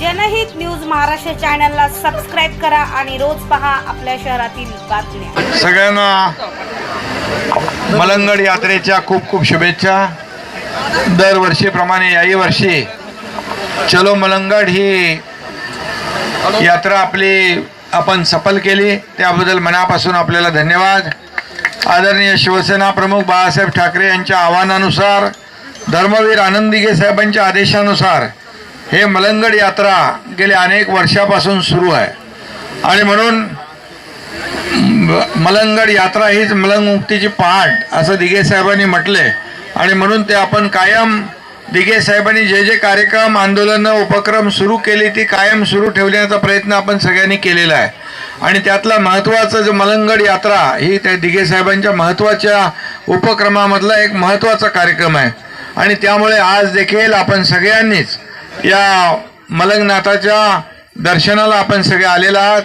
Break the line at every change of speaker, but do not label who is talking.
जनहित न्यूज महाराष्ट्र चॅनलला सबस्क्राईब करा आणि रोज पहा आपल्या शहरातील बातम्या.
सगळ्यांना मलंगड यात्रेच्या खूप खूप शुभेच्छा. दरवर्षीप्रमाणे याही वर्षी चलो मलंगड ही यात्रा आपली आपण सफल केली. त्याबद्दल मनापासून आपल्याला धन्यवाद. आदरणीय शिवसेना प्रमुख बाळासाहेब ठाकरे यांच्या आव्हानानुसार धर्मवीर आनंदिगे साहेबांच्या आदेशानुसार हे मलंगड यात्रा गेल्या अनेक वर्षापासून सुरू आहे. आणि म्हणून म- मलंगड यात्रा हीच मलंग मुक्तीची पहाट असं दिघे साहेबांनी म्हटले. आणि म्हणून ते आपण कायम दिघे साहेबांनी जे जे कार्यक्रम आंदोलनं उपक्रम सुरू केली ती कायम सुरू ठेवण्याचा प्रयत्न आपण सगळ्यांनी केलेला आहे. आणि त्यातला महत्त्वाचं जो मलंगड यात्रा ही त्या दिघे साहेबांच्या महत्त्वाच्या उपक्रमामधला एक महत्त्वाचा कार्यक्रम आहे. आणि त्यामुळे आज देखील आपण सगळ्यांनीच या मलंगनाथाच्या दर्शनाला आपण सगळे आलेला आहात.